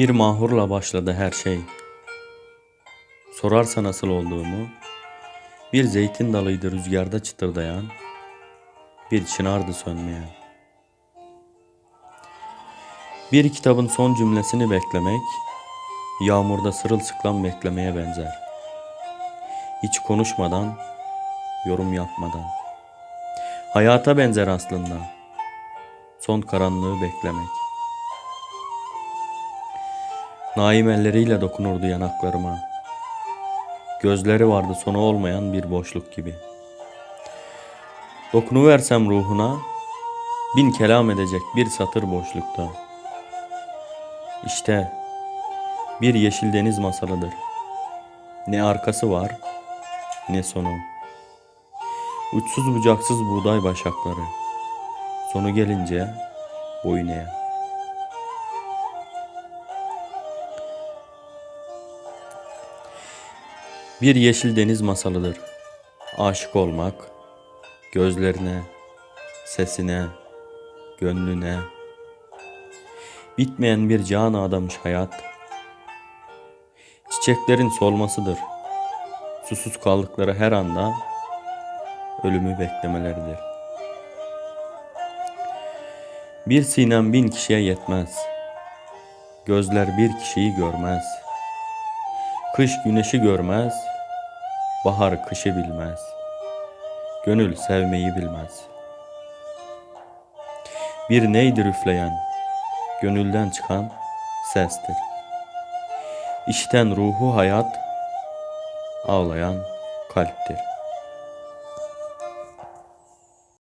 Bir mahurla başladı her şey. Sorarsa nasıl olduğumu, bir zeytin dalıydı rüzgarda çıtırdayan, bir çınardı sönmeyen. Bir kitabın son cümlesini beklemek, yağmurda sırılsıklam beklemeye benzer. Hiç konuşmadan, yorum yapmadan. Hayata benzer aslında. Son karanlığı beklemek. Naim elleriyle dokunurdu yanaklarıma. Gözleri vardı sonu olmayan bir boşluk gibi. Dokunuversem ruhuna, bin kelam edecek bir satır boşlukta. İşte bir yeşil deniz masalıdır. Ne arkası var, ne sonu. Uçsuz bucaksız buğday başakları. Sonu gelince boyun eğer. Bir yeşil deniz masalıdır. Aşık olmak, gözlerine, sesine, gönlüne. Bitmeyen bir can adamış hayat. Çiçeklerin solmasıdır. Susuz kaldıkları her anda ölümü beklemeleridir. Bir sinem bin kişiye yetmez. Gözler bir kişiyi görmez. Kış güneşi görmez. Bahar kışı bilmez. Gönül sevmeyi bilmez. Bir neydir üfleyen, gönülden çıkan sestir. İşten ruhu hayat, ağlayan kalptir.